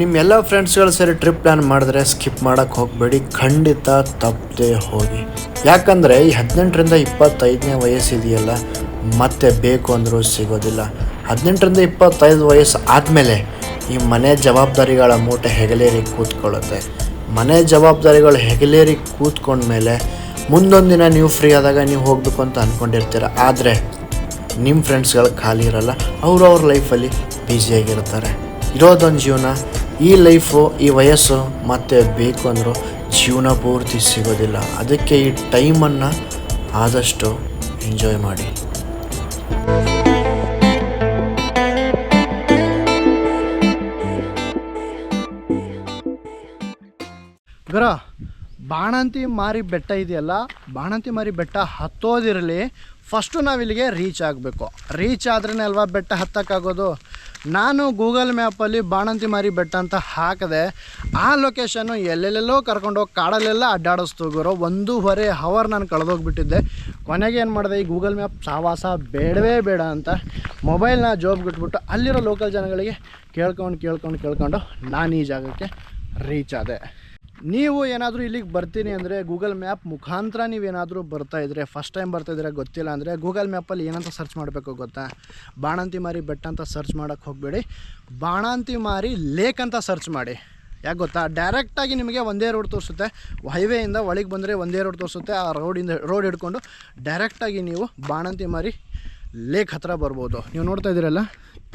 ನಿಮ್ಮೆಲ್ಲ ಫ್ರೆಂಡ್ಸ್ಗಳು ಸೇರಿ ಟ್ರಿಪ್ ಪ್ಲ್ಯಾನ್ ಮಾಡಿದ್ರೆ ಸ್ಕಿಪ್ ಮಾಡೋಕ್ಕೆ ಹೋಗಬೇಡಿ. ಖಂಡಿತ ತಪ್ಪದೆ ಹೋಗಿ. ಯಾಕಂದರೆ ಈ ಹದಿನೆಂಟರಿಂದ ಇಪ್ಪತ್ತೈದನೇ ವಯಸ್ಸಿದೆಯಲ್ಲ, ಮತ್ತೆ ಬೇಕು ಅಂದರೂ ಸಿಗೋದಿಲ್ಲ. ಹದಿನೆಂಟರಿಂದ ಇಪ್ಪತ್ತೈದು ವಯಸ್ಸು ಆದಮೇಲೆ ಈ ಮನೆ ಜವಾಬ್ದಾರಿಗಳ ಮೂಟೆ ಹೆಗಲೇರಿ ಕೂತ್ಕೊಳ್ಳುತ್ತೆ. ಮನೆ ಜವಾಬ್ದಾರಿಗಳು ಹೆಗಲೇರಿ ಕೂತ್ಕೊಂಡ್ಮೇಲೆ ಮುಂದೊಂದು ದಿನ ನೀವು ಫ್ರೀ ಆದಾಗ ನೀವು ಹೋಗಬೇಕು ಅಂತ ಅಂದ್ಕೊಂಡಿರ್ತೀರ ಆದರೆ ನಿಮ್ಮ ಫ್ರೆಂಡ್ಸ್ಗಳು ಖಾಲಿ ಇರಲ್ಲ, ಅವರು ಅವ್ರ ಲೈಫಲ್ಲಿ ಬ್ಯುಸಿಯಾಗಿರ್ತಾರೆ ಇರೋದೊಂದು ಜೀವನ ಈ ಲೈಫು, ಈ ವಯಸ್ಸು ಮತ್ತೆ ಬೇಕು ಅಂದರೂ ಜೀವನ ಪೂರ್ತಿ ಸಿಗೋದಿಲ್ಲ. ಅದಕ್ಕೆ ಈ ಟೈಮನ್ನು ಆದಷ್ಟು ಎಂಜಾಯ್ ಮಾಡಿ. ಗರ ಬಾಣಂತಿ ಮಾರಿ ಬೆಟ್ಟ ಇದೆಯಲ್ಲ, ಬಾಣಂತಿ ಮಾರಿ ಬೆಟ್ಟ ಹತ್ತೋದಿರಲಿ ಫಸ್ಟು ನಾವಿಲ್ಲಿಗೆ ರೀಚ್ ಆಗಬೇಕು. ರೀಚ್ ಆದ್ರೇ ಅಲ್ವಾ ಬೆಟ್ಟ ಹತ್ತಕ್ಕಾಗೋದು? ನಾನು ಗೂಗಲ್ ಮ್ಯಾಪಲ್ಲಿ ಬಾಣಂತಿ ಮಾರಿ ಬೆಟ್ಟ ಅಂತ ಹಾಕಿದೆ, ಆ ಲೊಕೇಶನ್ನು ಎಲ್ಲೆಲ್ಲೆಲ್ಲೋ ಕರ್ಕೊಂಡೋಗಿ ಕಾಡಲ್ಲೆಲ್ಲ ಅಡ್ಡಾಡಿಸ್ತು ಗುರು. ಒಂದೂವರೆ ಹವರ್ ನಾನು ಕಳೆದೋಗ್ಬಿಟ್ಟಿದ್ದೆ. ಕೊನೆಗೆ ಏನು ಮಾಡಿದೆ, ಈ ಗೂಗಲ್ ಮ್ಯಾಪ್ ಸಾವಾಸ ಬೇಡವೇ ಬೇಡ ಅಂತ ಮೊಬೈಲ್ನ ಜೋಬ್ ಬಿಟ್ಬಿಟ್ಟು ಅಲ್ಲಿರೋ ಲೋಕಲ್ ಜನಗಳಿಗೆ ಕೇಳ್ಕೊಂಡು ಕೇಳ್ಕೊಂಡು ಕೇಳ್ಕೊಂಡು ನಾನು ಈ ಜಾಗಕ್ಕೆ ರೀಚ್ ಆದೆ. ನೀವು ಏನಾದರೂ ಇಲ್ಲಿಗೆ ಬರ್ತೀನಿ ಅಂದರೆ ಗೂಗಲ್ ಮ್ಯಾಪ್ ಮುಖಾಂತರ ನೀವೇನಾದರೂ ಬರ್ತಾ ಇದ್ರೆ ಫಸ್ಟ್ ಟೈಮ್ ಬರ್ತಾ ಇದ್ರೆ ಗೊತ್ತಿಲ್ಲ ಅಂದರೆ ಗೂಗಲ್ ಮ್ಯಾಪಲ್ಲಿ ಏನಂತ ಸರ್ಚ್ ಮಾಡಬೇಕು ಗೊತ್ತಾ? ಬಾಣಂತಿ ಮಾರಿ ಬೆಟ್ಟ ಅಂತ ಸರ್ಚ್ ಮಾಡೋಕ್ಕೆ ಹೋಗಬೇಡಿ. ಬಾಣಂತಿ ಮಾರಿ ಲೇಕ್ ಅಂತ ಸರ್ಚ್ ಮಾಡಿ. ಯಾಕೆ ಗೊತ್ತಾ? ಡೈರೆಕ್ಟಾಗಿ ನಿಮಗೆ ಒಂದೇ ರೋಡ್ ತೋರಿಸುತ್ತೆ. ಹೈವೇಯಿಂದ ಒಳಗೆ ಬಂದರೆ ಒಂದೇ ರೋಡ್ ತೋರಿಸುತ್ತೆ. ಆ ರೋಡಿಂದ ರೋಡ್ ಹಿಡ್ಕೊಂಡು ಡೈರೆಕ್ಟಾಗಿ ನೀವು ಬಾಣಂತಿ ಮಾರಿ ಲೇಕ್ ಹತ್ರ ಬರ್ಬೋದು. ನೀವು ನೋಡ್ತಾ ಇದ್ದೀರಲ್ಲ?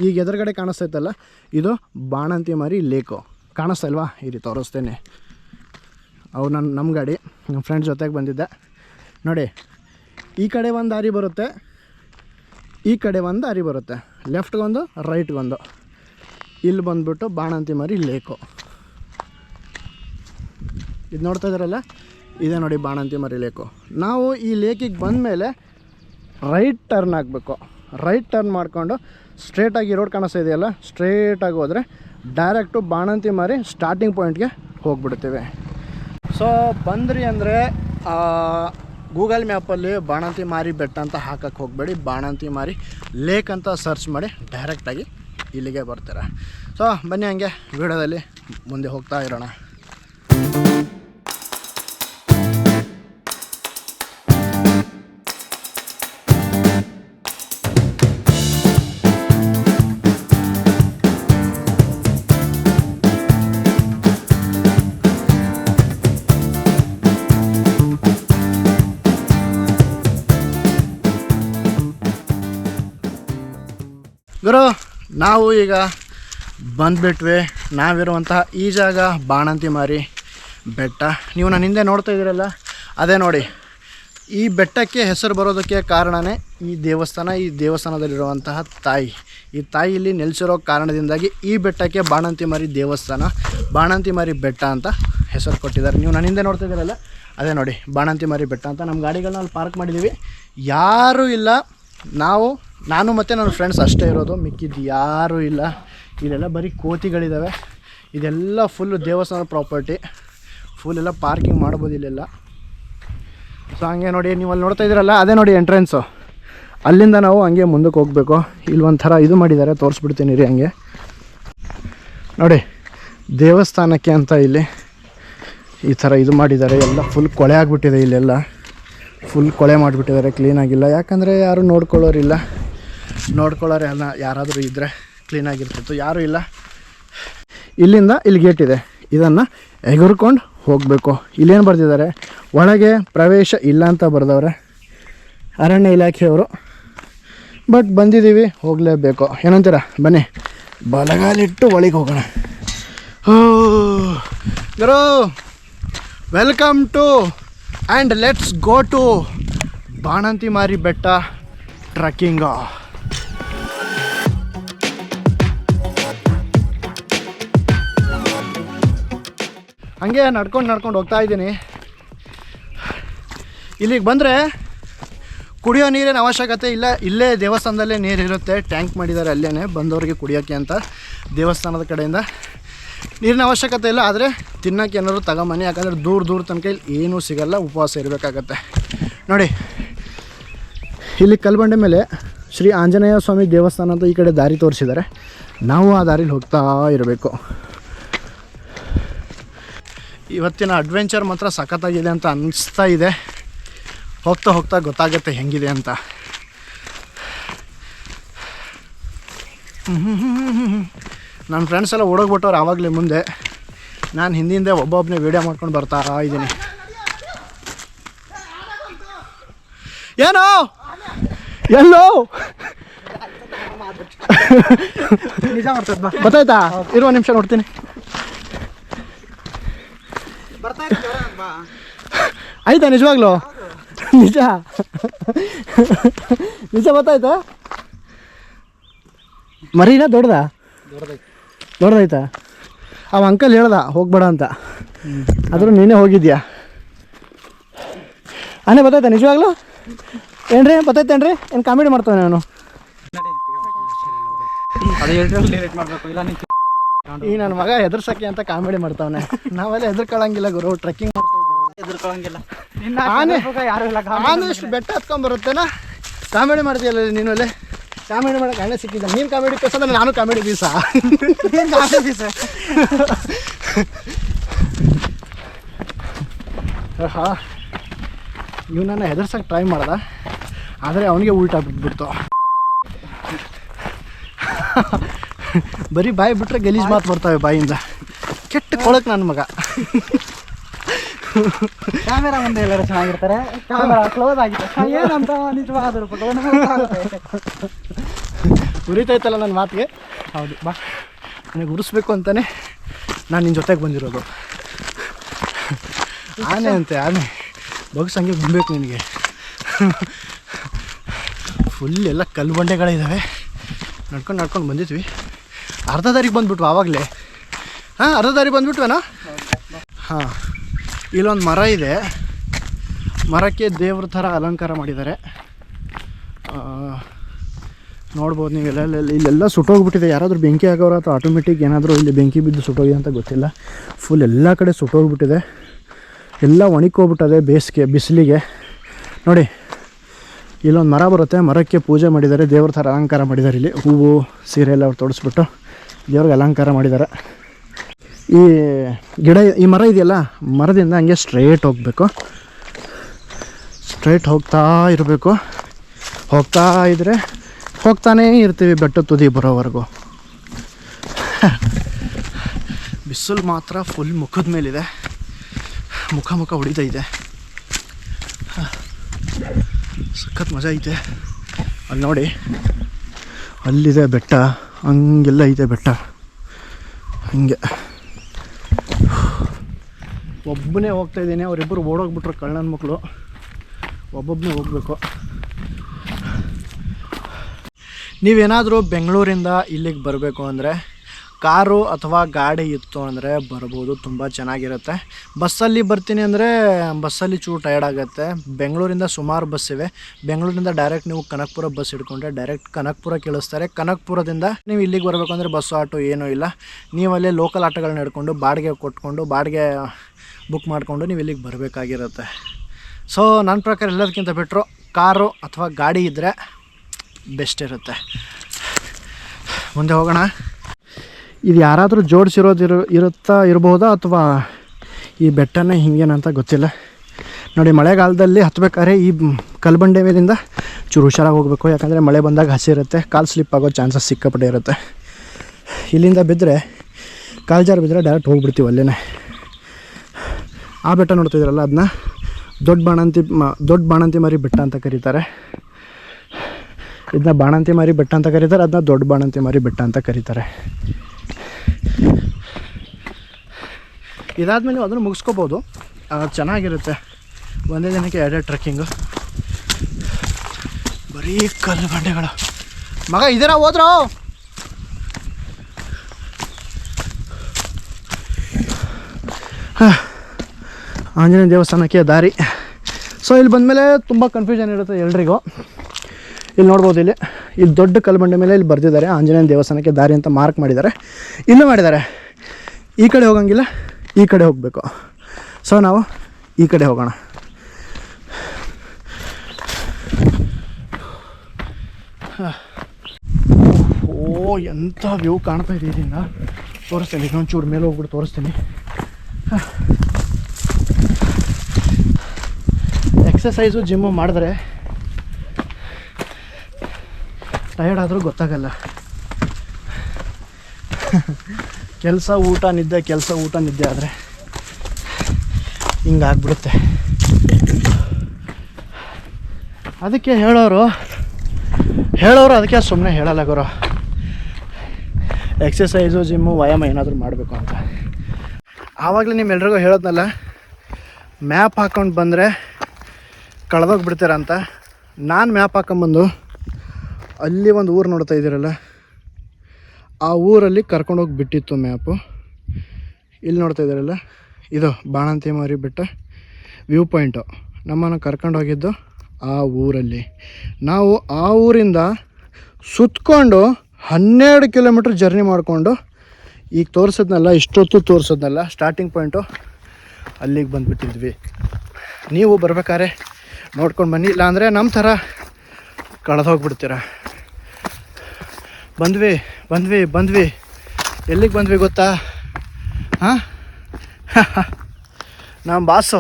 ಈಗ ಎದುರುಗಡೆ ಕಾಣಿಸ್ತೈತಲ್ಲ? ಇದು ಬಾಣಂತಿ ಮಾರಿ ಲೇಕು ಕಾಣಿಸ್ತಾ ಇಲ್ವಾ? ರೀತಿ ತೋರಿಸ್ತೇನೆ. ಅವು ನನ್ನ ನಮ್ಮ ಗಾಡಿ ನಮ್ಮ ಫ್ರೆಂಡ್ ಜೊತೆಗೆ ಬಂದಿದ್ದೆ. ನೋಡಿ, ಈ ಕಡೆ ಒಂದು ದಾರಿ ಬರುತ್ತೆ, ಈ ಕಡೆ ಒಂದು ದಾರಿ ಬರುತ್ತೆ. ಲೆಫ್ಟ್ಗೊಂದು ರೈಟ್ಗೊಂದು ಇಲ್ಲಿ ಬಂದ್ಬಿಟ್ಟು ಬಾಣಂತಿ ಮರಿ ಲೇಕು. ಇದು ನೋಡ್ತಾ ಇದ್ದಾರಲ್ಲ ಇದೇ ನೋಡಿ ಬಾಣಂತಿ ಮರಿ ಲೇಕು. ನಾವು ಈ ಲೇಕಿಗೆ ಬಂದಮೇಲೆ ರೈಟ್ ಟರ್ನ್ ಆಗಬೇಕು. ರೈಟ್ ಟರ್ನ್ ಮಾಡಿಕೊಂಡು ಸ್ಟ್ರೇಟಾಗಿ ರೋಡ್ ಕಾಣಿಸ್ತಾ ಇದೆಯಲ್ಲ? ಸ್ಟ್ರೇಟಾಗಿ ಹೋದರೆ ಡೈರೆಕ್ಟು ಬಾಣಂತಿ ಮಾರಿ ಸ್ಟಾರ್ಟಿಂಗ್ ಪಾಯಿಂಟ್ಗೆ ಹೋಗ್ಬಿಡ್ತೀವಿ. ಸೊ ಬಂದ್ರಿ ಅಂದರೆ ಗೂಗಲ್ ಮ್ಯಾಪಲ್ಲಿ ಬಾಣಂತಿ ಮಾರಿ ಬೆಟ್ಟ ಅಂತ ಹಾಕಕ್ಕೆ ಹೋಗಬೇಡಿ. ಬಾಣಂತಿ ಮಾರಿ ಲೇಕ್ ಅಂತ ಸರ್ಚ್ ಮಾಡಿ ಡೈರೆಕ್ಟಾಗಿ ಇಲ್ಲಿಗೆ ಬರ್ತೀರ. ಸೊ ಬನ್ನಿ ಹಂಗೆ, ವಿಡಿಯೋದಲ್ಲಿ ಮುಂದೆ ಹೋಗ್ತಾ ಇರೋಣ. ಗುರು, ನಾವು ಈಗ ಬಂದುಬಿಟ್ವಿ. ನಾವಿರುವಂತಹ ಈ ಜಾಗ ಬಾಣಂತಿ ಮಾರಿ ಬೆಟ್ಟ. ನೀವು ನನ್ನ ಹಿಂದೆ ನೋಡ್ತಾ ಇದ್ದೀರಲ್ಲ, ಅದೇ ನೋಡಿ. ಈ ಬೆಟ್ಟಕ್ಕೆ ಹೆಸರು ಬರೋದಕ್ಕೆ ಕಾರಣವೇ ಈ ದೇವಸ್ಥಾನ, ಈ ದೇವಸ್ಥಾನದಲ್ಲಿರುವಂತಹ ತಾಯಿ. ಈ ತಾಯಿ ಇಲ್ಲಿ ನೆಲೆಸಿರೋ ಕಾರಣದಿಂದಾಗಿ ಈ ಬೆಟ್ಟಕ್ಕೆ ಬಾಣಂತಿ ಮಾರಿ ದೇವಸ್ಥಾನ, ಬಾಣಂತಿ ಮಾರಿ ಬೆಟ್ಟ ಅಂತ ಹೆಸರು ಕೊಟ್ಟಿದ್ದಾರೆ. ನೀವು ನನ್ನ ಹಿಂದೆ ನೋಡ್ತಾ ಇದ್ದೀರಲ್ಲ, ಅದೇ ನೋಡಿ, ಬಾಣಂತಿ ಮಾರಿ ಬೆಟ್ಟ ಅಂತ. ನಮ್ಮ ಗಾಡಿಗಳನ್ನ ಅಲ್ಲಿ ಪಾರ್ಕ್ ಮಾಡಿದ್ದೀವಿ ಯಾರೂ ಇಲ್ಲ, ನಾವು ನಾನು ಮತ್ತು ನನ್ನ ಫ್ರೆಂಡ್ಸ್ ಅಷ್ಟೇ ಇರೋದು, ಮಿಕ್ಕಿದ್ದು ಯಾರೂ ಇಲ್ಲ. ಇಲ್ಲೆಲ್ಲ ಬರೀ ಕೋತಿಗಳಿದ್ದಾವೆ ಇದೆಲ್ಲ ಫುಲ್ಲು ದೇವಸ್ಥಾನ ಪ್ರಾಪರ್ಟಿ ಫುಲ್ ಎಲ್ಲ ಪಾರ್ಕಿಂಗ್ ಮಾಡ್ಬೋದು ಇಲ್ಲೆಲ್ಲ. ಸೊ ಹಂಗೆ ನೋಡಿ, ನೀವು ಅಲ್ಲಿ ನೋಡ್ತಾ ಇದ್ದೀರಲ್ಲ, ಅದೇ ನೋಡಿ ಎಂಟ್ರೆನ್ಸು ಅಲ್ಲಿಂದ ನಾವು ಹಂಗೆ ಮುಂದಕ್ಕೆ ಹೋಗಬೇಕು. ಇಲ್ಲಿ ಒಂಥರ ಇದು ಮಾಡಿದ್ದಾರೆ, ತೋರಿಸ್ಬಿಡ್ತೀನಿ ರೀ ಹಂಗೆ. ನೋಡಿ, ದೇವಸ್ಥಾನಕ್ಕೆ ಅಂತ ಇಲ್ಲಿ ಈ ಥರ ಇದು ಮಾಡಿದ್ದಾರೆ. ಎಲ್ಲ ಫುಲ್ ಕೊಳೆ ಆಗಿಬಿಟ್ಟಿದೆ ಇಲ್ಲೆಲ್ಲ. ಫುಲ್ ಕೊಳೆ ಮಾಡಿಬಿಟ್ಟಿದ್ದಾರೆ ಕ್ಲೀನಾಗಿಲ್ಲ ಯಾಕಂದರೆ ಯಾರು ನೋಡ್ಕೊಳ್ಳೋರಿಲ್ಲ. ನೋಡ್ಕೊಳ್ಳೋರು ಎಲ್ಲ ಯಾರಾದರೂ ಇದ್ದರೆ ಕ್ಲೀನಾಗಿರ್ತಿತ್ತು ಯಾರೂ ಇಲ್ಲ. ಇಲ್ಲಿಂದ ಇಲ್ಲಿ ಗೇಟ್ ಇದೆ. ಇದನ್ನು ಎಗರ್ಕೊಂಡು ಹೋಗಬೇಕು. ಇಲ್ಲೇನು ಬರೆದಿದ್ದಾರೆ? ಒಳಗೆ ಪ್ರವೇಶ ಇಲ್ಲ ಅಂತ ಬರೆದವ್ರೆ. ಅರಣ್ಯ ಇಲಾಖೆಯವರು. ಬಟ್ ಬಂದಿದ್ದೀವಿ, ಹೋಗಲೇಬೇಕು. ಏನಂತೀರ? ಬನ್ನಿ. ಬಲಗಾಲಿಟ್ಟು ಒಳಗೆ ಹೋಗೋಣ. ಗರೋ welcome to and let's go to Banantimari Betta trekking ಹಂಗೆ ನಡ್ಕೊಂಡು ನಡ್ಕೊಂಡು ಹೋಗ್ತಾ ಇದ್ದೀನಿ. ಇಲ್ಲಿಗೆ ಬಂದರೆ ಕುಡಿಯೋ ನೀರಿನ ಅವಶ್ಯಕತೆ ಇಲ್ಲ. ಇಲ್ಲೇ ದೇವಸ್ಥಾನದಲ್ಲೇ ನೀರಿರುತ್ತೆ ಟ್ಯಾಂಕ್ ಮಾಡಿದ್ದಾರೆ ಅಲ್ಲೇ ಬಂದವರಿಗೆ ಕುಡಿಯೋಕ್ಕೆ ಅಂತ ದೇವಸ್ಥಾನದ ಕಡೆಯಿಂದ. ನೀರಿನ ಅವಶ್ಯಕತೆ ಇಲ್ಲ, ಆದರೆ ತಿನ್ನೋಕ್ಕೆ ಏನಾದ್ರು ತಗೊಂಬನ್ನಿ. ಯಾಕಂದರೆ ದೂರ ದೂರ ತನಕ ಇಲ್ಲಿ ಏನೂ ಸಿಗಲ್ಲ, ಉಪವಾಸ ಇರಬೇಕಾಗತ್ತೆ. ನೋಡಿ, ಇಲ್ಲಿ ಕಲ್ಬಂಡೆ ಮೇಲೆ ಶ್ರೀ ಆಂಜನೇಯ ಸ್ವಾಮಿ ದೇವಸ್ಥಾನ ಅಂತ ಈ ಕಡೆ ದಾರಿ ತೋರಿಸಿದ್ದಾರೆ. ನಾವು ಆ ದಾರಿಲಿ ಹೋಗ್ತಾ ಇರಬೇಕು. ಇವತ್ತಿನ ಅಡ್ವೆಂಚರ್ ಮಾತ್ರ ಸಖತ್ತಾಗಿದೆ ಅಂತ ಅನಿಸ್ತಾ ಇದೆ. ಹೋಗ್ತಾ ಹೋಗ್ತಾ ಗೊತ್ತಾಗುತ್ತೆ ಹೆಂಗಿದೆ ಅಂತ. ನನ್ನ ಫ್ರೆಂಡ್ಸ್ ಎಲ್ಲ ಓಡೋಗ್ಬಿಟ್ಟವ್ರು ಆವಾಗಲೇ ಮುಂದೆ. ನಾನು ಹಿಂದಿಂದೆ ಒಬ್ಬೊಬ್ಬನೇ ವೀಡಿಯೋ ಮಾಡ್ಕೊಂಡು ಬರ್ತಾ ಇದ್ದೀನಿ. ಏನೋ? ಎಲ್ಲೋ? ಗೊತ್ತಾಯ್ತಾ? ಇರುವ ನಿಮಿಷ ನೋಡ್ತೀನಿ. ಆಯ್ತಾ ನಿಜವಾಗ್ಲು? ನಿಜ? ನಿಜ ಗೊತ್ತಾಯ್ತಾ? ಮರಿನಾ ದೊಡ್ಡದಾ? ದೊಡ್ಡದಾಯ್ತಾ. ಅವ ಅಂಕಲ್ ಹೇಳ್ದ ಹೋಗ್ಬೇಡ ಅಂತ. ಆದರೂ ನೀನೆ ಹೋಗಿದ್ಯಾ? ಅನ್ನೇ ಗೊತ್ತಾಯ್ತಾ ನಿಜವಾಗ್ಲೂ? ಏನ್ರಿ ಗೊತ್ತಾಯ್ತೇನ್ರಿ ಏನು ಕಾಮಿಡಿ ಮಾಡ್ತಾನೆ ನಾನು ಈ ನನ್ನ ಮಗ ಹೆದರ್ಸಕ್ಕೆ ಅಂತ ಕಾಮಿಡಿ ಮಾಡ್ತಾವನೆ. ನಾವೆಲ್ಲ ಹೆದರ್ಕೊಳ್ಳಂಗಿಲ್ಲ ಗುರು ಟ್ರೆಕ್ಕಿಂಗ್ ಆನೆ- ಆನೆ ಯಾರು ಇಲ್ಲ ನಾನು ಎಷ್ಟು ಬೆಟ್ಟ ಹತ್ಕೊಂಡ್ ಬರುತ್ತೇನ? ಕಾಮಿಡಿ ಮಾಡ್ತೀಯಲ್ಲ ನೀನು ಅಲ್ಲಿ? ಕಾಮಿಡಿ ಮಾಡಕ್ಕೆ ಅಣ್ಣ ಸಿಕ್ಕಿದ್ದ ನೀನು ಕಾಮಿಡಿ ಪೀಸ್ ಅಂದ್ರೆ ನಾನು ಕಾಮಿಡಿ ಪೀಸ. ಹಾ ಇವನನ್ನ ಹೆದರ್ಸಕ್ಕೆ ಟ್ರೈ ಮಾಡ್ದ. ಆದರೆ ಅವನಿಗೆ ಉಲ್ಟಾ ಬಿಟ್ಬಿಡ್ತು. ಬರೀ ಬಾಯಿ ಬಿಟ್ಟರೆ ಗಲೀಜ್ ಮಾತು ಬರ್ತವೆ ಬಾಯಿಂದ. ಕೆಟ್ಟ ಕೊಳಕ್ ನನ್ನ ಮಗ. ಕ್ಯಾಮೆರಾ ಮುಂದೆ ಎಲ್ಲರೂ ಚೆನ್ನಾಗಿರ್ತಾರೆ. ಕ್ಯಾಮೆರಾ ಕ್ಲೋಸ್ ಆಗಿದೆ. ಏನಂತ ನಿಜವಾದ ಉರಿತೈತಲ್ಲ ನನ್ನ ಮಾತಿಗೆ? ಹೌದು ಬಾ. ನನಗೆ ಉರಿಸ್ಬೇಕು ಅಂತಾನೆ ನಾನು ನಿನ್ನ ಜೊತೆಗೆ ಬಂದಿರೋದು. ಆನೆ ಅಂತೆ ಆನೆ. ಬಗ್ಸಂಗೆ ಬಿಡ್ಬೇಕು ನಿನಗೆ. ಫುಲ್ ಎಲ್ಲ ಕಲ್ಲು ಬಂಡೆಗಳಿದ್ದಾವೆ ನಡ್ಕೊಂಡು ನಡ್ಕೊಂಡು ಬಂದಿದ್ವಿ. ಅರ್ಧ ದಾರಿಗೆ ಬಂದ್ಬಿಟ್ವು ಆವಾಗಲೇ ಹಾಂ, ಅರ್ಧ ದಾರಿ ಬಂದ್ಬಿಟ್ವೇನಾ? ಹಾಂ, ಇಲ್ಲೊಂದು ಮರ ಇದೆ. ಮರಕ್ಕೆ ದೇವ್ರ ಥರ ಅಲಂಕಾರ ಮಾಡಿದ್ದಾರೆ. ನೋಡ್ಬೋದು ನೀವು ಎಲ್ಲ ಇಲ್ಲೆಲ್ಲ ಸುಟ್ಟೋಗ್ಬಿಟ್ಟಿದೆ. ಯಾರಾದರೂ ಬೆಂಕಿ ಆಗೋರು ಅಥವಾ ಆಟೋಮೆಟಿಕ್ ಏನಾದರೂ ಇಲ್ಲಿ ಬೆಂಕಿ ಬಿದ್ದು ಸುಟ್ಟೋಗಿದೆ ಅಂತ ಗೊತ್ತಿಲ್ಲ. ಫುಲ್ ಎಲ್ಲ ಕಡೆ ಸುಟ್ಟೋಗ್ಬಿಟ್ಟಿದೆ. ಎಲ್ಲ ಒಣಕೋಗ್ಬಿಟ್ಟದೆ ಬೇಸಿಗೆ ಬಿಸಿಲಿಗೆ. ನೋಡಿ, ಇಲ್ಲೊಂದು ಮರ ಬರುತ್ತೆ. ಮರಕ್ಕೆ ಪೂಜೆ ಮಾಡಿದ್ದಾರೆ. ದೇವ್ರ ಥರ ಅಲಂಕಾರ ಮಾಡಿದ್ದಾರೆ ಇಲ್ಲಿ. ಹೂವು, ಸೀರೆ ಎಲ್ಲ ತೊಡಸ್ಬಿಟ್ಟು. ದೇವ್ರಿಗೆ ಅಲಂಕಾರ ಮಾಡಿದ್ದಾರೆ. ಈ ಗಿಡ, ಈ ಮರ ಇದೆಯಲ್ಲ, ಮರದಿಂದ ಹಂಗೆ ಸ್ಟ್ರೈಟ್ ಹೋಗಬೇಕು. ಸ್ಟ್ರೈಟ್ ಹೋಗ್ತಾ ಇರಬೇಕು. ಹೋಗ್ತಾ ಇದ್ದರೆ ಹೋಗ್ತಾನೇ ಇರ್ತೀವಿ ಬೆಟ್ಟ ತುದಿ ಬರೋವರೆಗೂ. ಬಿಸಿಲು ಮಾತ್ರ ಫುಲ್ ಮುಖದ ಮೇಲಿದೆ. ಮುಖ ಮುಖ ಹೊಡಿತಾ ಇದೆ. ಸಖತ್ ಮಜಾ ಐತೆ. ಅಲ್ಲಿ ನೋಡಿ, ಅಲ್ಲಿದೆ ಬೆಟ್ಟ. ಹಂಗೆಲ್ಲ ಐತೆ ಬೆಟ್ಟ. ಹಂಗೆ. ಒಬ್ಬನೇ ಹೋಗ್ತಾ ಇದ್ದೀನಿ. ಅವರಿಬ್ಬರು ಓಡೋಗ್ಬಿಟ್ರು ಕಳ್ಳನ ಮಕ್ಕಳು. ಒಬ್ಬೊಬ್ಬನೇ ಹೋಗಬೇಕು. ನೀವೇನಾದರೂ ಬೆಂಗಳೂರಿಂದ ಇಲ್ಲಿಗೆ ಬರಬೇಕು ಅಂದರೆ ಕಾರು ಅಥವಾ ಗಾಡಿ ಇತ್ತು ಅಂದರೆ ಬರ್ಬೋದು, ತುಂಬ ಚೆನ್ನಾಗಿರುತ್ತೆ. ಬಸ್ಸಲ್ಲಿ ಬರ್ತೀನಿ ಅಂದರೆ ಬಸ್ಸಲ್ಲಿ ಚೂರು ಟೈರ್ಡ್ ಆಗುತ್ತೆ. ಬೆಂಗಳೂರಿಂದ ಸುಮಾರು ಬಸ್ ಇವೆ. ಬೆಂಗಳೂರಿಂದ ಡೈರೆಕ್ಟ್ ನೀವು ಕನಕಪುರ ಬಸ್ ಹಿಡ್ಕೊಂಡ್ರೆ ಡೈರೆಕ್ಟ್ ಕನಕಪುರ ಕೇಳಿಸ್ತಾರೆ. ಕನಕಪುರದಿಂದ ನೀವು ಇಲ್ಲಿಗೆ ಬರಬೇಕು ಅಂದರೆ ಬಸ್ಸು ಆಟೋ ಏನೂ ಇಲ್ಲ. ನೀವು ಅಲ್ಲೇ ಲೋಕಲ್ ಆಟೋಗಳನ್ನ ಹಿಡ್ಕೊಂಡು ಬಾಡಿಗೆ ಕೊಟ್ಕೊಂಡು ಬಾಡಿಗೆ ಬುಕ್ ಮಾಡಿಕೊಂಡು ನೀವು ಇಲ್ಲಿಗೆ ಬರಬೇಕಾಗಿರುತ್ತೆ. ಸೊ ನನ್ನ ಪ್ರಕಾರ ಎಲ್ಲದಕ್ಕಿಂತ ಬಿಟ್ಟರು ಕಾರು ಅಥವಾ ಗಾಡಿ ಇದ್ದರೆ ಬೆಸ್ಟ್ ಇರುತ್ತೆ. ಮುಂದೆ ಹೋಗೋಣ. ಇದು ಯಾರಾದರೂ ಜೋಡಿಸಿರೋದಿರೋ ಇರುತ್ತಾ ಇರ್ಬೋದಾ ಅಥವಾ ಈ ಬೆಟ್ಟನೇ ಹಿಂಗೇನಂತ ಗೊತ್ತಿಲ್ಲ. ನೋಡಿ, ಮಳೆಗಾಲದಲ್ಲಿ ಹತ್ಬೇಕಾದ್ರೆ ಈ ಕಲ್ಬಂಡೆ ಮೇಲಿಂದ ಚೂರು ಹುಷಾರಾಗಿ ಹೋಗಬೇಕು. ಯಾಕಂದರೆ ಮಳೆ ಬಂದಾಗ ಹಸಿರುತ್ತೆ ಕಾಲು ಸ್ಲಿಪ್ ಆಗೋ ಚಾನ್ಸಸ್ ಸಿಕ್ಕಾಪಟ್ಟೆ ಇರುತ್ತೆ. ಇಲ್ಲಿಂದ ಬಿದ್ದರೆ ಕಾಲು ಜಾರು ಬಿದ್ದರೆ ಡೈರೆಕ್ಟ್ ಹೋಗ್ಬಿಡ್ತೀವಿ ಅಲ್ಲೇ ಆ ಬೆಟ್ಟ ನೋಡ್ತಿದ್ದೀರಲ್ಲ ಅದನ್ನ ದೊಡ್ಡ ಬಾಣಂತಿ ಮ, ದೊಡ್ಡ ಬಾಣಂತಿ ಮಾರಿ ಬೆಟ್ಟ ಅಂತ ಕರೀತಾರೆ. ಇದನ್ನ ಬಾಣಂತಿ ಮಾರಿ ಬೆಟ್ಟ ಅಂತ ಕರೀತಾರೆ, ಅದನ್ನ ದೊಡ್ಡ ಬಾಣಂತಿ ಮಾರಿ ಬೆಟ್ಟ ಅಂತ ಕರೀತಾರೆ. ಇದಾದ್ಮೇಲೆ ಅದನ್ನು ಮುಗಿಸ್ಕೋಬೋದು. ಚೆನ್ನಾಗಿರುತ್ತೆ. ಒಂದೇ ದಿನಕ್ಕೆ ಎರಡೆರಡು ಟ್ರೆಕ್ಕಿಂಗು ಬರೀ ಕಲ್ಲು ಬಂಡೆಗಳು. ಮಗ ಇದರ ಹೋದ್ರು? ಆಂಜನೇಯ ದೇವಸ್ಥಾನಕ್ಕೆ ದಾರಿ. ಸೊ ಇಲ್ಲಿ ಬಂದಮೇಲೆ ತುಂಬ ಕನ್ಫ್ಯೂಷನ್ ಇರುತ್ತೆ ಎಲ್ರಿಗೂ. ಇಲ್ಲಿ ನೋಡ್ಬೋದು ಇಲ್ಲಿ. ಇಲ್ಲಿ ದೊಡ್ಡ ಕಲ್ಬಂಡೆ ಮೇಲೆ ಇಲ್ಲಿ ಬರೆದಿದ್ದಾರೆ. ಆಂಜನೇಯನ ದೇವಸ್ಥಾನಕ್ಕೆ ದಾರಿ ಅಂತ ಮಾರ್ಕ್ ಮಾಡಿದ್ದಾರೆ. ಇನ್ನೂ ಮಾಡಿದ್ದಾರೆ. ಈ ಕಡೆ ಹೋಗಂಗಿಲ್ಲ, ಈ ಕಡೆ ಹೋಗಬೇಕು. ಸೊ ನಾವು ಈ ಕಡೆ ಹೋಗೋಣ. ಓ ಎಂಥ ವ್ಯೂ ಕಾಣ್ತಾ ಇದೆ ಇದರಿಂದ ತೋರಿಸ್ತೀನಿ ಒಂಚೂರು ಚೂರು ಮೇಲೆ ಹೋಗ್ಬಿಟ್ಟು ತೋರಿಸ್ತೀನಿ. ಎಕ್ಸಸೈಸು ಜಿಮ್ಮು ಮಾಡಿದ್ರೆ ಟಯರ್ಡ್ ಆದರೂ ಗೊತ್ತಾಗಲ್ಲ. ಕೆಲಸ ಊಟ ನಿದ್ದೆ, ಕೆಲಸ ಊಟ ನಿದ್ದೆ ಆದರೆ ಹಿಂಗಾಗ್ಬಿಡುತ್ತೆ ಅದಕ್ಕೆ ಹೇಳೋರು ಹೇಳೋರು ಅದಕ್ಕೆ ಸುಮ್ಮನೆ ಹೇಳಲ್ಲ ಗುರು. ಎಕ್ಸಸೈಸು ಜಿಮ್ಮು ವ್ಯಾಯಾಮ ಏನಾದರೂ ಮಾಡಬೇಕು ಅಂತ. ಆವಾಗಲೇ ನಿಮ್ಮೆಲ್ರಿಗೂ ಹೇಳೋದ್ನಲ್ಲ, ಮ್ಯಾಪ್ ಹಾಕ್ಕೊಂಡು ಬಂದರೆ ಕಳೆದೋಗ್ಬಿಡ್ತೀರ ಅಂತ. ನಾನು ಮ್ಯಾಪ್ ಹಾಕೊಂಬಂದು ಅಲ್ಲಿ ಒಂದು ಊರು ನೋಡ್ತಾ ಇದ್ದೀರಲ್ಲ? ಆ ಊರಲ್ಲಿ ಕರ್ಕೊಂಡೋಗಿ ಬಿಟ್ಟಿತ್ತು ಮ್ಯಾಪು. ಇಲ್ಲಿ ನೋಡ್ತಾ ಇದ್ದೀರಲ್ಲ? ಇದು ಬಾಣಂತಿ ಮಾರಿ ಬೆಟ್ಟ. View point. ನಮ್ಮನ್ನು ಕರ್ಕೊಂಡು ಹೋಗಿದ್ದು ಆ ಊರಲ್ಲಿ. ನಾವು ಆ ಊರಿಂದ ಸುತ್ತಕೊಂಡು ಹನ್ನೆರಡು ಕಿಲೋಮೀಟ್ರ್ ಜರ್ನಿ ಮಾಡಿಕೊಂಡು ಈಗ ತೋರಿಸೋದ್ನಲ್ಲ, ಇಷ್ಟೊತ್ತು ತೋರಿಸೋದ್ನಲ್ಲ ಸ್ಟಾರ್ಟಿಂಗ್ ಪಾಯಿಂಟು ಅಲ್ಲಿಗೆ ಬಂದುಬಿಟ್ಟಿದ್ವಿ. ನೀವು ಬರ್ಬೇಕಾದ್ರೆ ನೋಡ್ಕೊಂಡು ಬನ್ನಿ. ಇಲ್ಲಾಂದರೆ ನಮ್ಮ ಥರ ಕಳೆದೋಗ್ಬಿಡ್ತೀರ ಬಂದ್ವಿ ಬಂದ್ವಿ ಬಂದ್ವಿ. ಎಲ್ಲಿಗೆ ಬಂದ್ವಿ ಗೊತ್ತಾ? ಹಾಂ? ನಮ್ಮ ಬಾಸು.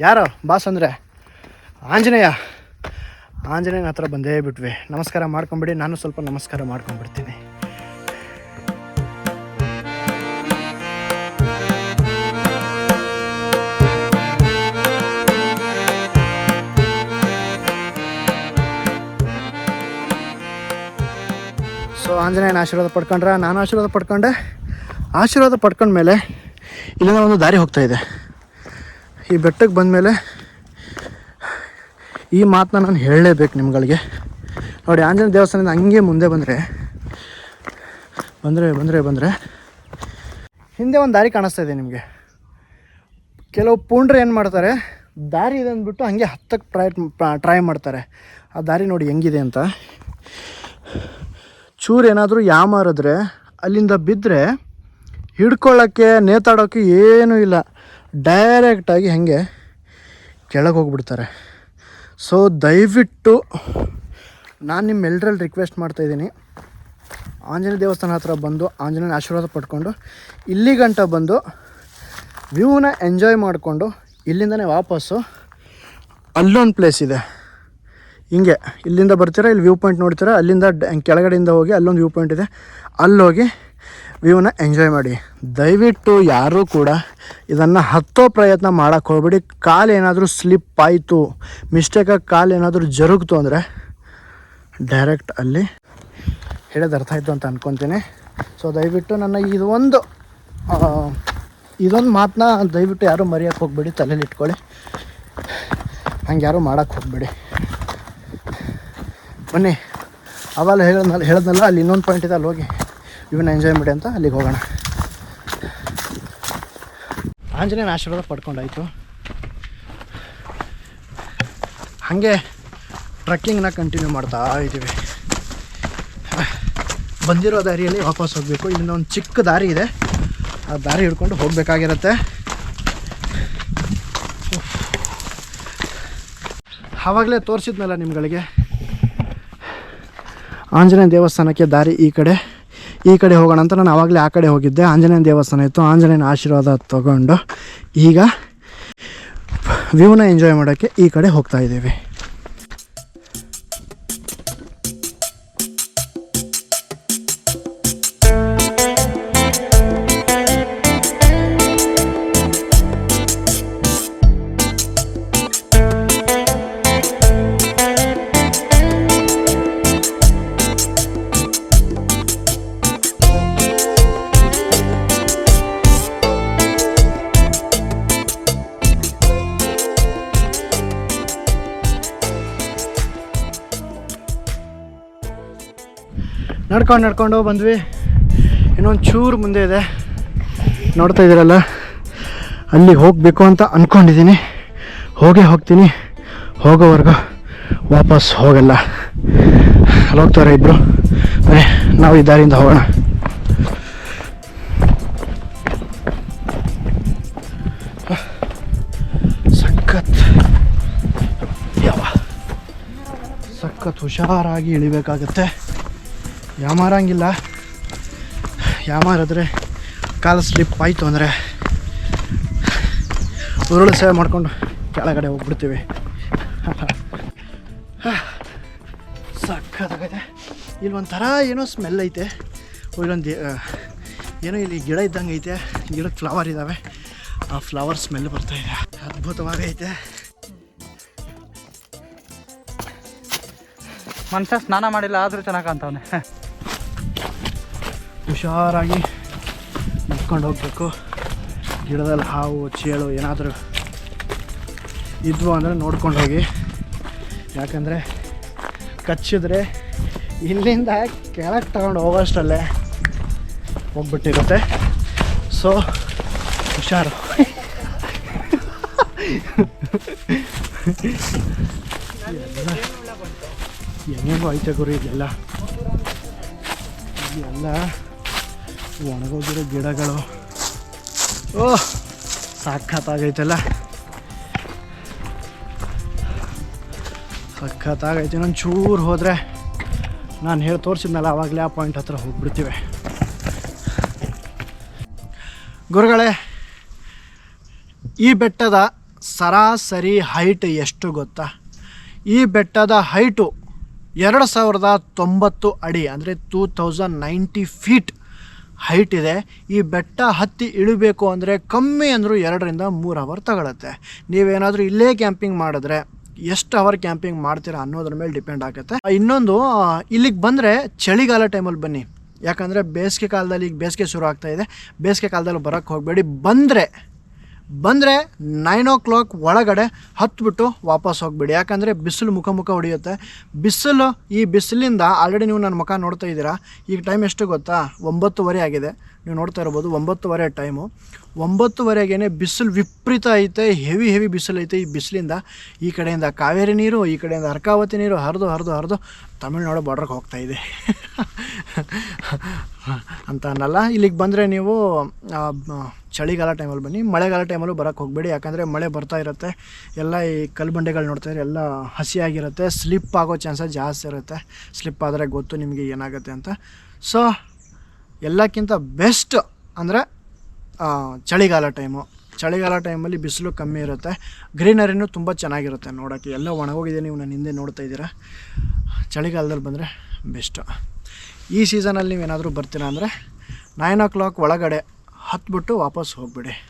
ಯಾರು? ಬಾಸ್ ಅಂದರೆ? ಆಂಜನೇಯ. ಆಂಜನೇಯನ ಹತ್ರ ಬಂದೇ ಬಿಟ್ವಿ. ನಮಸ್ಕಾರ ಮಾಡ್ಕೊಂಬಿಡಿ, ನಾನು ಸ್ವಲ್ಪ ನಮಸ್ಕಾರ ಮಾಡ್ಕೊಂಡ್ಬಿಡ್ತೀನಿ ಆಂಜನೇಯನ ಆಶೀರ್ವಾದ ಪಡ್ಕೊಂಡ್ರೆ, ನಾನು ಆಶೀರ್ವಾದ ಪಡ್ಕೊಂಡೆ. ಆಶೀರ್ವಾದ ಪಡ್ಕೊಂಡ್ಮೇಲೆ ಇಲ್ಲಿಂದ ಒಂದು ದಾರಿ ಹೋಗ್ತಾ ಇದೆ. ಈ ಬೆಟ್ಟಕ್ಕೆ ಬಂದಮೇಲೆ ಈ ಮಾತನ್ನ ನಾನು ಹೇಳಲೇಬೇಕು ನಿಮ್ಗಳಿಗೆ. ನೋಡಿ, ಆಂಜನೇಯ ದೇವಸ್ಥಾನದಿಂದ ಹಂಗೆ ಮುಂದೆ ಬಂದರೆ ಬಂದರೆ ಬಂದರೆ ಬಂದರೆ ಹಿಂದೆ ಒಂದು ದಾರಿ ಕಾಣಿಸ್ತಾ ಇದೆ ನಿಮಗೆ. ಕೆಲವು ಪೂಂಡ್ರೆ ಏನು ಮಾಡ್ತಾರೆ, ದಾರಿ ಇದೆ ಅಂದ್ಬಿಟ್ಟು ಹಂಗೆ ಹತ್ತಕ್ಕೆ ಟ್ರೈ ಟ್ರೈ ಮಾಡ್ತಾರೆ. ಆ ದಾರಿ ನೋಡಿ ಹೆಂಗಿದೆ ಅಂತ. ಚೂರು ಏನಾದರೂ ಯಾಮಾರಿದ್ರೆ ಅಲ್ಲಿಂದ ಬಿದ್ದರೆ ಹಿಡ್ಕೊಳ್ಳೋಕ್ಕೆ ನೇತಾಡೋಕ್ಕೆ ಏನೂ ಇಲ್ಲ. ಡೈರೆಕ್ಟಾಗಿ ಹಾಗೆ ಕೆಳಗೆ ಹೋಗ್ಬಿಡ್ತಾರೆ. ಸೊ ದಯವಿಟ್ಟು ನಾನು ನಿಮ್ಮೆಲ್ಲರಲ್ಲಿ ರಿಕ್ವೆಸ್ಟ್ ಮಾಡ್ತಾಯಿದ್ದೀನಿ ಆಂಜನೇಯ ದೇವಸ್ಥಾನ ಹತ್ರ ಬಂದು ಆಂಜನೇಯನ ಆಶೀರ್ವಾದ ಪಡ್ಕೊಂಡು, ಇಲ್ಲಿ ಗಂಟ ಬಂದು ವ್ಯೂನ ಎಂಜಾಯ್ ಮಾಡಿಕೊಂಡು ಇಲ್ಲಿಂದನೇ ವಾಪಸ್ಸು ಅಲ್ಲೊಂದು ಪ್ಲೇಸ್ ಇದೆ. ಹಿಂಗೆ, ಇಲ್ಲಿಂದ ಬರ್ತೀರಾ, ಇಲ್ಲಿ ವ್ಯೂ ಪಾಯಿಂಟ್ ನೋಡ್ತೀರಾ, ಅಲ್ಲಿಂದ ಕೆಳಗಡೆಯಿಂದ ಹೋಗಿ ಅಲ್ಲೊಂದು ವ್ಯೂ ಪಾಯಿಂಟ್ ಇದೆ. ಅಲ್ಲೋಗಿ ವ್ಯೂನ ಎಂಜಾಯ್ ಮಾಡಿ. ದಯವಿಟ್ಟು ಯಾರೂ ಕೂಡ ಇದನ್ನು ಹತ್ತೋ ಪ್ರಯತ್ನ ಮಾಡೋಕ್ಕೆ ಹೋಗ್ಬಿಡಿ. ಕಾಲು ಏನಾದರೂ ಸ್ಲಿಪ್ ಆಯಿತು ಮಿಸ್ಟೇಕಾಗಿ ಕಾಲು ಏನಾದರೂ ಜರುಗಿತು ಅಂದರೆ ಡೈರೆಕ್ಟ್ ಅಲ್ಲಿ ಹೇಳೋದು ಅರ್ಥ ಆಯಿತು ಅಂತ ಅಂದ್ಕೊತೀನಿ ಸೊ ದಯವಿಟ್ಟು ನನ್ನ ಇದೊಂದು ಇದೊಂದು ಮಾತನ್ನ ದಯವಿಟ್ಟು ಯಾರೂ ಮರೆಯೋಕ್ಕೆ ಹೋಗ್ಬೇಡಿ ತಲೆಯಲ್ಲಿ ಇಟ್ಕೊಳ್ಳಿ. ಹಂಗೆ ಯಾರೂ ಮಾಡೋಕ್ಕೆ ಹೋಗ್ಬೇಡಿ. ಬನ್ನಿ. ಅವಾಗ ಹೇಳಿದ್ನಲ್ಲ ಹೇಳಿದ್ನಲ್ಲ, ಅಲ್ಲಿ ಇನ್ನೊಂದು ಪಾಯಿಂಟ್ ಇದೆ, ಅಲ್ಲಿ ಹೋಗಿ ಇವನ್ನ ಎಂಜಾಯ್ ಮಾಡಿ ಅಂತ ಅಲ್ಲಿಗೆ ಹೋಗೋಣ. ಆಂಜನೇಯನ ಆಶೀರ್ವಾದ ಪಡ್ಕೊಂಡಾಯ್ತು. ಹಾಗೆ ಟ್ರಕ್ಕಿಂಗ್ನ ಕಂಟಿನ್ಯೂ ಮಾಡ್ತಾ ಇದ್ದೀವಿ. ಬಂದಿರೋ ದಾರಿಯಲ್ಲಿ ವಾಪಸ್ ಹೋಗಬೇಕು. ಇಲ್ಲಿಂದ ಒಂದು ಚಿಕ್ಕ ದಾರಿ ಇದೆ. ಆ ದಾರಿ ಹಿಡ್ಕೊಂಡು ಹೋಗಬೇಕಾಗಿರುತ್ತೆ. ಆವಾಗಲೇ ತೋರಿಸಿದ್ನಲ್ಲ ನಿಮ್ಗಳಿಗೆ. ಆಂಜನೇಯ ದೇವಸ್ಥಾನಕ್ಕೆ ದಾರಿ ಈ ಕಡೆ ಈ ಕಡೆ ಹೋಗೋಣ ಅಂತ ನಾನು ಆವಾಗಲೇ ಆ ಕಡೆ ಹೋಗಿದ್ದೆ. ಆಂಜನೇಯ ದೇವಸ್ಥಾನ ಇತ್ತು. ಆಂಜನೇಯನ ಆಶೀರ್ವಾದ ತಗೊಂಡು ಈಗ ವ್ಯೂನ ಎಂಜಾಯ್ ಮಾಡೋಕ್ಕೆ ಈ ಕಡೆ ಹೋಗ್ತಾ ಇದ್ದೀವಿ. ನಡ್ಕೊಂಡು ನಡ್ಕೊಂಡು ಬಂದ್ವಿ. ಇನ್ನೊಂದು ಚೂರು ಮುಂದೆ ಇದೆ. ನೋಡ್ತಾ ಇದ್ದೀರಲ್ಲ ಅಲ್ಲಿಗೆ ಹೋಗಬೇಕು ಅಂತ ಅಂದ್ಕೊಂಡಿದ್ದೀನಿ ಹೋಗೇ ಹೋಗ್ತೀನಿ. ಹೋಗೋವರೆಗೂ ವಾಪಸ್ ಹೋಗಲ್ಲ. ಅಲ್ಲಿ ಹೋಗ್ತಾರೆ ಇಬ್ಬರು ಅದೇ ನಾವು ಈ ಹೋಗೋಣ. ಸಖತ್. ಯಾವ ಸಖತ್ ಹುಷಾರಾಗಿ ಇಳಿಬೇಕಾಗತ್ತೆ. ಯಾಮಾರಂಗಿಲ್ಲ ಯಾಮಾರಿದ್ರೆ ಕಾಲು ಸ್ಲಿಪ್ ಆಯಿತು ಅಂದರೆ ಉರುಳು ಸೇವೆ ಮಾಡಿಕೊಂಡು ಕೆಳಗಡೆ ಹೋಗ್ಬಿಡ್ತೀವಿ. ಸಕ್ಕತ್ತಾಗೈತೆ ಇಲ್ಲಿ ಒಂಥರ ಏನೋ ಸ್ಮೆಲ್ ಐತೆ. ಇಲ್ಲೊಂದು ಏನೋ ಇಲ್ಲಿ ಗಿಡ ಇದ್ದಂಗೆ ಐತೆ. ಗಿಡಕ್ಕೆ ಫ್ಲವರ್ ಇದ್ದಾವೆ ಆ ಫ್ಲವರ್ ಸ್ಮೆಲ್ ಬರ್ತಾ ಇದೆ. ಅದ್ಭುತವಾಗೈತೆ ಮನುಷ್ಯ ಸ್ನಾನ ಮಾಡಿಲ್ಲ, ಆದರೂ ಚೆನ್ನಾಗಿ ಕಾಣ್ತಾವನೆ. ಹುಷಾರಾಗಿ ನಡ್ಕೊಂಡು ಹೋಗಬೇಕು. ಗಿಡದಲ್ಲಿ ಹಾವು, ಚೇಳು ಏನಾದರೂ ಇದ್ವು ಅಂದರೆ ನೋಡ್ಕೊಂಡು ಹೋಗಿ. ಯಾಕಂದರೆ ಕಚ್ಚಿದ್ರೆ ಇಲ್ಲಿಂದ ಕೆಳಗೆ ತಗೊಂಡು ಹೋಗೋಷ್ಟಲ್ಲೇ ಹೋಗ್ಬಿಟ್ಟಿರುತ್ತೆ. ಸೊ ಹುಷಾರು. ಹೆಂಗೆಂಗೋ ಐತೆ ಗುರು ಇದೆಲ್ಲ. ಇದೆಲ್ಲ ಒಣಗೋಗಿರೋ ಗಿಡಗಳು. ಓ, ಸಖತ್ತಾಗೈತಲ್ಲ. ಸಖತ್ತಾಗೈತೆ. ನಾನು ಚೂರು ಹೋದರೆ ನಾನು ಹೇಳಿ ತೋರಿಸಿದ್ನಲ್ಲ ಆವಾಗಲೇ ಆ ಪಾಯಿಂಟ್ ಹತ್ರ ಹೋಗ್ಬಿಡ್ತೀವಿ. ಗುರುಗಳೇ, ಈ ಬೆಟ್ಟದ ಸರಾಸರಿ ಹೈಟ್ ಎಷ್ಟು ಗೊತ್ತಾ? ಈ ಬೆಟ್ಟದ ಹೈಟು ಎರಡು ಸಾವಿರದ ತೊಂಬತ್ತು ಅಡಿ, ಅಂದರೆ two thousand ninety feet height ಇದೆ. ಈ ಬೆಟ್ಟ ಹತ್ತಿ ಇಳಿಬೇಕು ಅಂದರೆ ಕಮ್ಮಿ ಅಂದರೂ ಎರಡರಿಂದ ಮೂರು ಅವರ್ ತಗೊಳುತ್ತೆ. ನೀವೇನಾದರೂ ಇಲ್ಲೇ ಕ್ಯಾಂಪಿಂಗ್ ಮಾಡಿದ್ರೆ ಎಷ್ಟು ಅವರ್ ಕ್ಯಾಂಪಿಂಗ್ ಮಾಡ್ತೀರಾ ಅನ್ನೋದ್ರ ಮೇಲೆ ಡಿಪೆಂಡ್ ಆಗುತ್ತೆ. ಇನ್ನೊಂದು ಇಲ್ಲಿಗೆ ಬಂದರೆ ಚಳಿಗಾಲ ಟೈಮಲ್ಲಿ ಬನ್ನಿ. ಯಾಕಂದರೆ ಬೇಸಿಗೆ ಕಾಲದಲ್ಲಿ ಈಗ ಬೇಸಿಗೆ ಶುರು ಆಗ್ತಾಯಿದೆ ಬೇಸಿಗೆ ಕಾಲದಲ್ಲಿ ಬರೋಕ್ಕೆ ಹೋಗಬೇಡಿ. ಬಂದರೆ ಬಂದರೆ ನೈನ್ ಓ ಕ್ಲಾಕ್ ಒಳಗಡೆ ಹತ್ಬಿಟ್ಟು ವಾಪಸ್ ಹೋಗ್ಬಿಡಿ. ಯಾಕಂದರೆ ಬಿಸಿಲು ಮುಖ ಮುಖ ಹೊಡೆಯುತ್ತೆ. ಬಿಸಿಲು ಈ ಬಿಸಿಲಿಂದ ಆಲ್ರೆಡಿ ನೀವು ನನ್ನ ಮುಖ ನೋಡ್ತಾ ಇದ್ದೀರಾ. ಈಗ ಟೈಮ್ ಎಷ್ಟು ಗೊತ್ತಾ? ಒಂಬತ್ತುವರೆ ಆಗಿದೆ. ನೀವು ನೋಡ್ತಾ ಇರ್ಬೋದು ಒಂಬತ್ತುವರೆ ಟೈಮು ಒಂಬತ್ತುವರೆಗೇ ಬಿಸಿಲು ವಿಪರೀತ ಐತೆ ಹೆವಿ ಹೆವಿ ಬಿಸಿಲು ಐತೆ ಈ ಬಿಸಿಲಿಂದ. ಈ ಕಡೆಯಿಂದ ಕಾವೇರಿ ನೀರು, ಈ ಕಡೆಯಿಂದ ಅರ್ಕಾವತಿ ನೀರು ಹರಿದು ಹರಿದು ಹರಿದು ತಮಿಳ್ನಾಡು ಬಾರ್ಡ್ರಿಗೆ ಹೋಗ್ತಾ ಇದೆ. ಅಂತ ಅನ್ನಲ್ಲ. ಇಲ್ಲಿಗೆ ಬಂದರೆ ನೀವು ಚಳಿಗಾಲ ಟೈಮಲ್ಲಿ ಬನ್ನಿ. ಮಳೆಗಾಲ ಟೈಮಲ್ಲೂ ಬರೋಕ್ಕೆ ಹೋಗಬೇಡಿ. ಯಾಕಂದರೆ ಮಳೆ ಬರ್ತಾ ಇರುತ್ತೆ. ಎಲ್ಲ ಈ ಕಲ್ಬಂಡೆಗಳು ನೋಡ್ತಾ ಇದ್ರೆ ಎಲ್ಲ ಹಸಿಯಾಗಿರುತ್ತೆ. ಸ್ಲಿಪ್ ಆಗೋ ಚಾನ್ಸಸ್ ಜಾಸ್ತಿ ಇರುತ್ತೆ. ಸ್ಲಿಪ್ ಆದರೆ ಗೊತ್ತು ನಿಮಗೆ ಏನಾಗುತ್ತೆ ಅಂತ. ಸೊ ಎಲ್ಲಕ್ಕಿಂತ ಬೆಸ್ಟ್ ಅಂದರೆ ಚಳಿಗಾಲ ಟೈಮು ಚಳಿಗಾಲ ಟೈಮಲ್ಲಿ ಬಿಸಿಲು ಕಮ್ಮಿ ಇರುತ್ತೆ. ಗ್ರೀನರಿನೂ ತುಂಬ ಚೆನ್ನಾಗಿರುತ್ತೆ ನೋಡೋಕ್ಕೆ. ಎಲ್ಲ ಒಣಗೋಗಿದೆ ನೀವು ನಾನು ಹಿಂದೆ ನೋಡ್ತಾ ಇದ್ದೀರಾ. ಚಳಿಗಾಲದಲ್ಲಿ ಬಂದರೆ ಬೆಸ್ಟು ಈ ಸೀಸನಲ್ಲಿ ನೀವೇನಾದರೂ ಬರ್ತೀರಾ ಅಂದರೆ ನೈನ್ ಓ ಕ್ಲಾಕ್ ಒಳಗಡೆ ಹತ್ಬಿಟ್ಟು ವಾಪಸ್ ಹೋಗ್ಬಿಡಿ.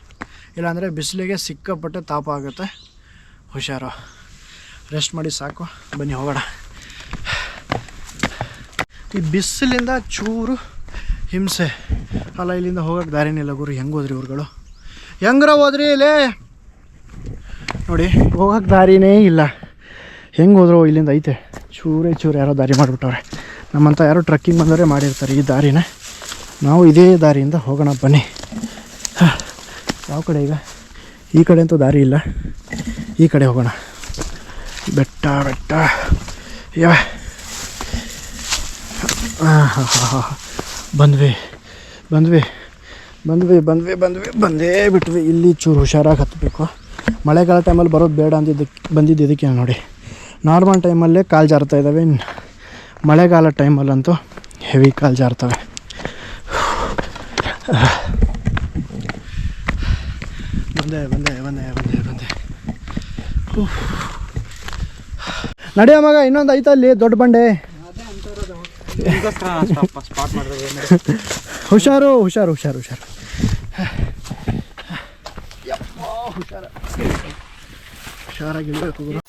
ಇಲ್ಲಾಂದರೆ ಬಿಸಿಲಿಗೆ ಸಿಕ್ಕಾಪಟ್ಟೆ ತಾಪ ಆಗುತ್ತೆ. ಹುಷಾರು. ರೆಸ್ಟ್ ಮಾಡಿ ಸಾಕು. ಬನ್ನಿ, ಹೋಗೋಣ. ಈ ಬಿಸಿಲಿಂದ ಚೂರು ಹಿಂಸೆ. ಅಲ್ಲ, ಇಲ್ಲಿಂದ ಹೋಗೋಕ್ಕೆ ದಾರಿನಿಲ್ಲ ಗುರು. ಹೆಂಗೆ ಹೋದ್ರಿ ಇವ್ರುಗಳು ಹೆಂಗ್ರ ಹೋದ್ರಿ ಇಲ್ಲೇ? ನೋಡಿ ಹೋಗೋಕ್ಕೆ ದಾರಿನೇ ಇಲ್ಲ. ಹೆಂಗೆ ಹೋದ್ರು ಇಲ್ಲಿಂದ ಐತೆ. ಚೂರೇ ಚೂರು ಯಾರೋ ದಾರಿ ಮಾಡಿಬಿಟ್ಟವ್ರೆ. ನಮ್ಮಂಥ ಯಾರೋ ಟ್ರಕ್ಕಿಂಗ್ ಬಂದವರೇ ಮಾಡಿರ್ತಾರೆ ಈ ದಾರಿನ. ನಾವು ಇದೇ ದಾರಿಯಿಂದ ಹೋಗೋಣ, ಬನ್ನಿ. ಯಾವ ಕಡೆ ಈಗ? ಈ ಕಡೆ ಅಂತೂ ದಾರಿ ಇಲ್ಲ. ಈ ಕಡೆ ಹೋಗೋಣ. ಬೆಟ್ಟ ಬೆಟ್ಟ. ಯಾವ ಹಾಂ ಹಾಂ ಬಂದ್ವಿ. ಬಂದ್ವಿ. ಬಂದ್ವಿ ಬಂದ್ವಿ ಬಂದ್ವಿ. ಬಂದೇ ಬಿಟ್ವಿ. ಇಲ್ಲಿ ಚೂರು ಹುಷಾರಾಗಿ ಹತ್ತಬೇಕು ಮಳೆಗಾಲ ಟೈಮಲ್ಲಿ ಬರೋದು ಬೇಡ ಅಂದಿದ್ದಕ್ಕೆ ಬಂದಿದ್ದು ಇದಕ್ಕೆ ನೋಡಿ. ನಾರ್ಮಲ್ ಟೈಮಲ್ಲೇ ಕಾಲು ಜಾರ್ತಾ ಇದ್ದಾವೆ ಮಳೆಗಾಲ ಟೈಮಲ್ಲಂತೂ ಹೆವಿ ಕಾಲು ಜಾರ್ತವೆ. ಬಂದೆ ಬಂದೆ ಬಂದೆ ಬಂದೆ ಬಂದೆ. ನಡೆಯೋ ಮಗ ಇನ್ನೊಂದು ಐತ ಅಲ್ಲಿ ದೊಡ್ಡ ಬಂಡೆ. ಹುಷಾರು ಹುಷಾರು ಹುಷಾರು ಹುಷಾರು. ಹುಷಾರಾಗಿ ಗುರು.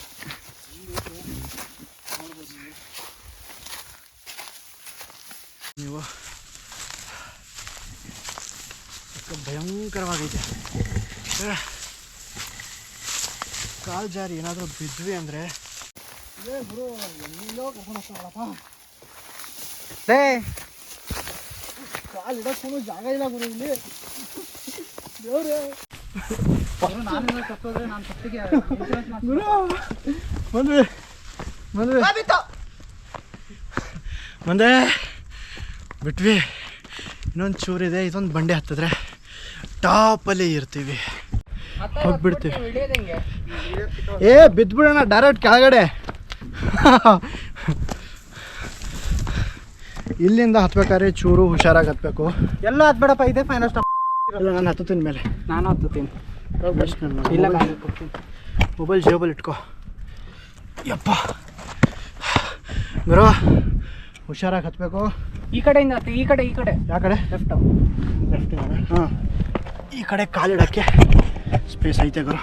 ನೀವು. ಯಾಕೋ ಭಯಂಕರವಾಗೈತೆ. ಕಾಲು ಜಾರಿ ಏನಾದರೂ ಬಿದ್ವಿ ಅಂದರೆ. ಏ ಎಲ್ಲೋ ಲೇ. ಕಾಲು ಇಡಕ್ಕೂ ಜಾಗ ಇಲ್ಲ ಗುರು ಇಲ್ಲಿ. ದೇವ್ರೆ. ಬಂದ್ವಿ. ಬಂದ್ವಿ. ಬಂದೆ. ಬಿಟ್ವಿ. ಇನ್ನೊಂದು ಚೂರಿದೆ ಇದೊಂದು ಬಂಡೆ ಹತ್ತಿದ್ರೆ ಟಾಪಲ್ಲಿ ಇರ್ತೀವಿ. ಹೋಗ್ಬಿಡ್ತೀವಿ. ಏ ಬಿದ್ದುಬಿಡೋಣ ಡೈರೆಕ್ಟ್ ಕೆಳಗಡೆ. ಇಲ್ಲಿಂದ ಹತ್ಬೇಕಾದ್ರೆ ಚೂರು ಹುಷಾರಾಗಿ ಹತ್ಬೇಕು ಎಲ್ಲ ಹತ್ಬೇಡಪ್ಪ ಇದೆ ಫೈನಲ್ ಸ್ಟಾಪ್ ಇಲ್ಲ ನಾನು ಹತ್ತುತ್ತೀನಿ ಮೇಲೆ. ನಾನು ಹತ್ತುತ್ತೀನಿ. ಇಲ್ಲ ಮೊಬೈಲ್ ಜೇಬಲ್ ಇಟ್ಕೋ. ಯಪ್ಪ. ಗುರು ಹುಷಾರಾಗಿ ಹತ್ಬೇಕು ಈ ಕಡೆಯಿಂದ ಹತ್ತಿ, ಈ ಕಡೆ ಈ ಕಡೆ. ಯಾವ ಕಡೆ? ಲೆಫ್ಟ್ ಹಾಂ. ಈ ಕಡೆ ಕಾಲಿಡಕ್ಕೆ. ಸ್ಪೇಸ್ ಐತೆ ಗುರು.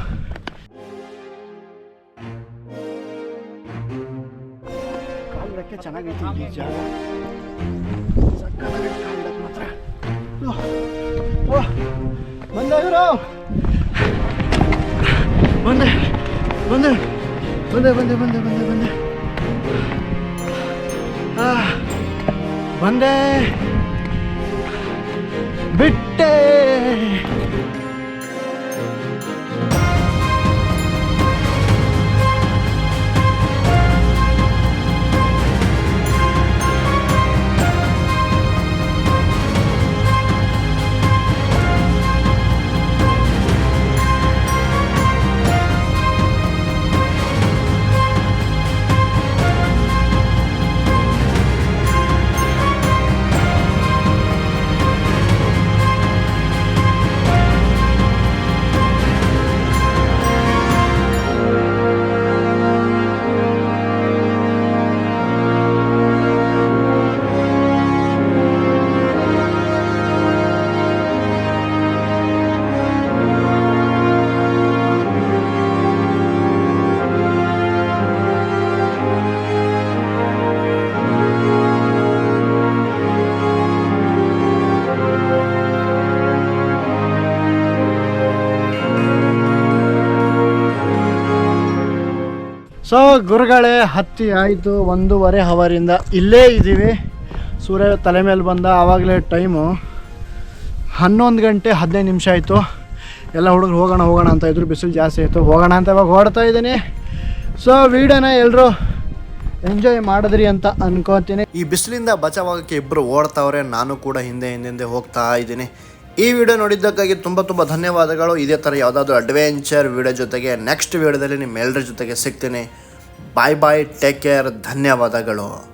ಕಾಲಿಡಕ್ಕೆ ಚೆನ್ನಾಗೈತೆ ಈ ಜಾಗ ಕಾಲಿಡಕ್ಕೆ ಮಾತ್ರ. ಬಂದೆ ಗುರು. ಬಂದೆ ಬಂದೆ ಬಂದೆ ಬಂದೆ ಬಂದೆ ಬಂದೆ ಬಂದೆ. ಬಂದೆ. ಬಿಟ್ಟೆ. ಸೊ ಗುರುಗಳೇ, ಹತ್ತಿ ಆಯಿತು ಒಂದೂವರೆ ಹವರಿಂದ ಇಲ್ಲೇ ಇದ್ದೀವಿ. ಸೂರ್ಯ ತಲೆ ಮೇಲೆ ಬಂದ ಆವಾಗಲೇ ಟೈಮು. ಹನ್ನೊಂದು ಗಂಟೆ ಹದಿನೈದು ನಿಮಿಷ ಆಯಿತು. ಎಲ್ಲ ಹುಡುಗರು ಹೋಗೋಣ ಹೋಗೋಣ ಅಂತ ಇದ್ರು, ಬಿಸಿಲು ಜಾಸ್ತಿ ಆಯಿತು. ಹೋಗೋಣ ಅಂತ ಇವಾಗ ಹೊಡ್ತಾ ಇದ್ದೀನಿ. ಸೊ ವೀಡಿಯೋನ ಎಲ್ಲರೂ ಎಂಜಾಯ್ ಮಾಡಿದ್ರಿ ಅಂತ ಅನ್ಕೋತೀನಿ. ಈ ಬಿಸಿಲಿಂದ ಬಚಾವಾಗಕ್ಕೆ ಇಬ್ಬರು ಓಡ್ತಾವ್ರೆ. ನಾನು ಕೂಡ ಹಿಂದೆ ಹಿಂದೆ ಹೋಗ್ತಾ ಇದ್ದೀನಿ. ಈ ವಿಡಿಯೋ ನೋಡಿದ್ದಕ್ಕಾಗಿ ತುಂಬ ತುಂಬ ಧನ್ಯವಾದಗಳು. ಇದೇ ಥರ ಯಾವುದಾದ್ರೂ ಅಡ್ವೆಂಚರ್ ವಿಡಿಯೋ ಜೊತೆಗೆ ನೆಕ್ಸ್ಟ್ ವಿಡಿಯೋದಲ್ಲಿ ನಿಮ್ಮೆಲ್ಲರ ಜೊತೆಗೆ ಸಿಗ್ತೀನಿ. ಬಾಯ್ ಬಾಯ್ ಟೇಕ್ ಕೇರ್ ಧನ್ಯವಾದಗಳು.